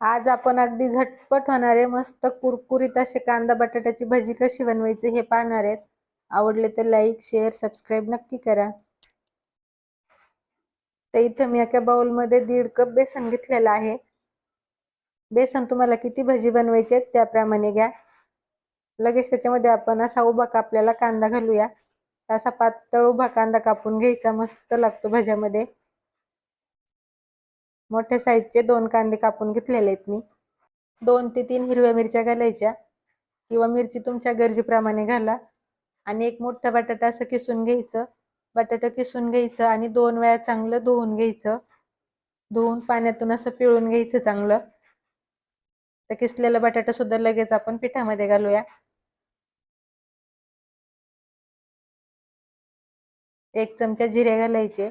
आज आपण अगदी झटपट होणारे मस्त कुरकुरीत असे कांदा बटाट्याची भजी कशी बनवायची हे पाहणार आहेत. आवडले तर लाईक शेअर सबस्क्राईब नक्की करा. तर इथं मी एका बाउलमध्ये दीड कप बेसन घेतलेलं आहे. बेसन तुम्हाला किती भजी बनवायचे आहेत त्याप्रमाणे घ्या. लगेच त्याच्यामध्ये आपण असा उभा कापलेला कांदा घालूया. असा पातळ उभा कांदा कापून घ्यायचा. मस्त लागतो भज्यामध्ये. मोठ्या साईजचे दोन कांदे कापून घेतलेले आहेत मी. दोन ते तीन हिरव्या मिरच्या घालायच्या किंवा मिरची तुमच्या गरजेप्रमाणे घाला. आणि एक मोठा बटाटा असं किसून घ्यायचं. बटाटा किसून घ्यायचं आणि दोन वेळा चांगलं धुवून घ्यायचं. धुवून पाण्यातून असं पिळून घ्यायचं चांगलं. तर किसलेला बटाटा सुद्धा लगेच आपण पिठामध्ये घालूया. एक चमचा जिरे घालायचे.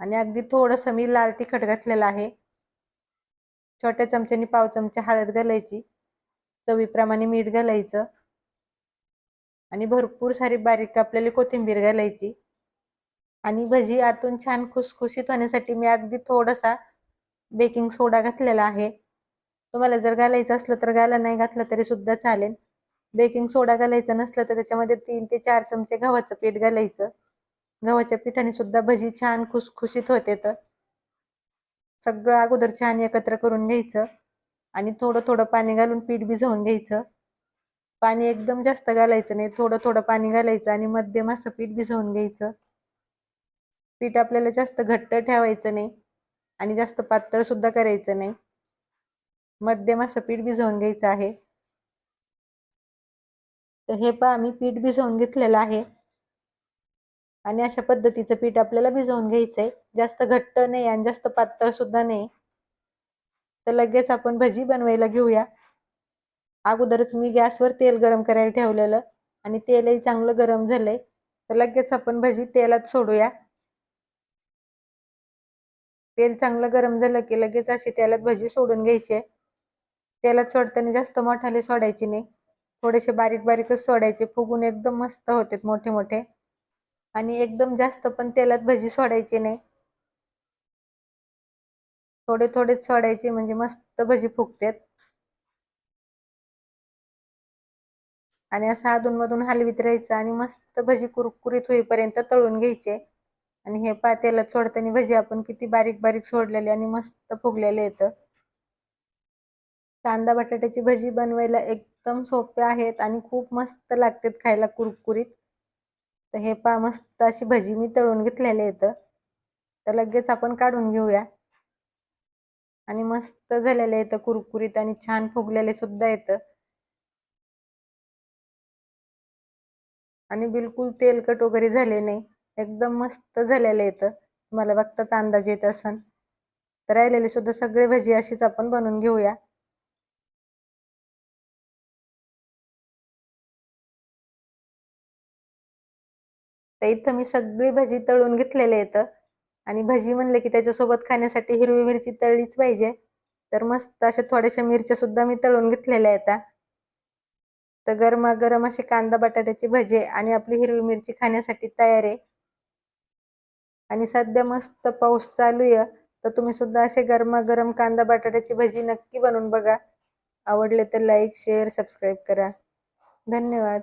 आणि अगदी थोडस मी लाल तिखट घातलेलं आहे. छोट्या चमच्यानी पाव चमचा हळद घालायची. चवीप्रमाणे मीठ घालायचं. आणि भरपूर सारी बारीक कापलेली कोथिंबीर घालायची. आणि भजी आतून छान खुसखुशीत होण्यासाठी मी अगदी थोडासा बेकिंग सोडा घातलेला आहे. तुम्हाला जर घालायचं असलं तर घाला नाही घातलं तरी सुद्धा चालेल. बेकिंग सोडा घालायचं नसलं तर त्याच्यामध्ये तीन ते चार चमचे गव्हाचं पीठ घालायचं. गव्हाच्या पिठाने सुद्धा भजी छान खुसखुशीत होते तर. सगळं अगोदर छान एकत्र करून घ्यायचं आणि थोडं थोडं पाणी घालून पीठ भिजवून घ्यायचं. पाणी एकदम जास्त घालायचं नाही थोडं थोडं पाणी घालायचं आणि मध्यम असं पीठ भिजवून घ्यायचं. पीठ आपल्याला जास्त घट्ट ठेवायचं नाही आणि जास्त पातळ सुद्धा करायचं नाही. मध्यम असं पीठ भिजवून घ्यायचं आहे. तर हे पहा मी पीठ भिजवून घेतलेलं आहे. आणि अशा पद्धतीचं पीठ आपल्याला भिजवून घ्यायचंय. जास्त घट्ट नाही आणि जास्त पातळ सुद्धा नाही. तर लगेच आपण भजी बनवायला घेऊया. अगोदरच मी गॅसवर तेल गरम करायला ठेवलेलं आणि तेलही चांगलं गरम झालंय. तर लगेच आपण भजी तेलात सोडूया. तेल चांगलं गरम झालं की लगेच अशी तेलात भजी सोडून घ्यायची तेलात सोडताना जास्त मोठाले सोडायची नाही. थोडेसे बारीक बारीकच सोडायचे. फुगून एकदम मस्त होते मोठे मोठे. आणि एकदम जास्त पण तेलात भजी सोडायची नाही. थोडे थोडेच सोडायचे म्हणजे मस्त भजी फुगतात आणि असं अधूनमधून हलवीत राहायचं आणि मस्त भजी कुरकुरीत होईपर्यंत तळून घ्यायचे. आणि हे पा तेलात सोडताना भजी आपण किती बारीक बारीक सोडलेले आणि मस्त फुगलेले येतं कांदा बटाट्याची भजी बनवायला एकदम सोपे आहेत आणि खूप मस्त लागतात खायला कुरकुरीत. तर हे पा मस्त अशी भजी मी तळून घेतलेले येतं तर लगेच आपण काढून घेऊया. आणि मस्त झालेले येतं कुरकुरीत आणि छान फुगलेले सुद्धा येतं आणि बिलकुल तेलकट वगैरे झाले नाही. एकदम मस्त झालेलं येतं तुम्हाला बघताच अंदाज येत असन. तर राहिलेले सुद्धा सगळे भजी अशीच आपण बनवून घेऊया. तर इथं मी सगळी भजी तळून घेतलेले येतं आणि भजी म्हणले की त्याच्यासोबत खाण्यासाठी हिरवी मिरची तळलीच पाहिजे. तर मस्त अशा थोड्याशा मिरच्या सुद्धा मी तळून घेतलेल्या येतात तर गरमागरम असे कांदा बटाट्याची भजे आणि आपली हिरवी मिरची खाण्यासाठी तयार आहे. आणि सध्या मस्त पाऊस चालू आहे. तर तुम्ही सुद्धा असे गरमागरम कांदा बटाट्याची भजी नक्की बनवून बघा. आवडले तर लाईक शेअर सबस्क्राईब करा. धन्यवाद.